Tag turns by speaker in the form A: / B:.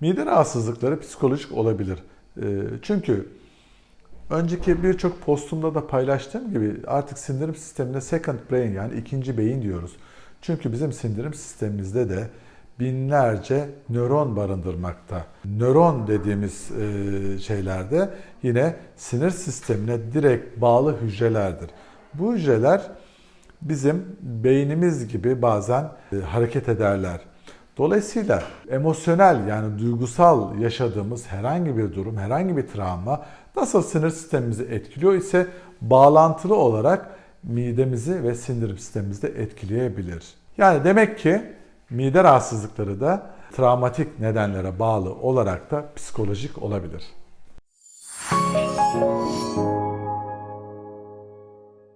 A: Mide rahatsızlıkları psikolojik olabilir. Ee, Çünkü önceki birçok postumda da paylaştığım gibi artık sindirim sistemine second brain yani ikinci beyin diyoruz. Çünkü bizim sindirim sistemimizde de binlerce nöron barındırmakta. Nöron dediğimiz e, şeylerde yine sinir sistemine direkt bağlı hücrelerdir. Bu hücreler bizim beynimiz gibi bazen e, hareket ederler. Dolayısıyla emosyonel yani duygusal yaşadığımız herhangi bir durum, herhangi bir travma nasıl sinir sistemimizi etkiliyor ise bağlantılı olarak midemizi ve sindirim sistemimizi de etkileyebilir. Yani demek ki mide rahatsızlıkları da travmatik nedenlere bağlı olarak da psikolojik olabilir.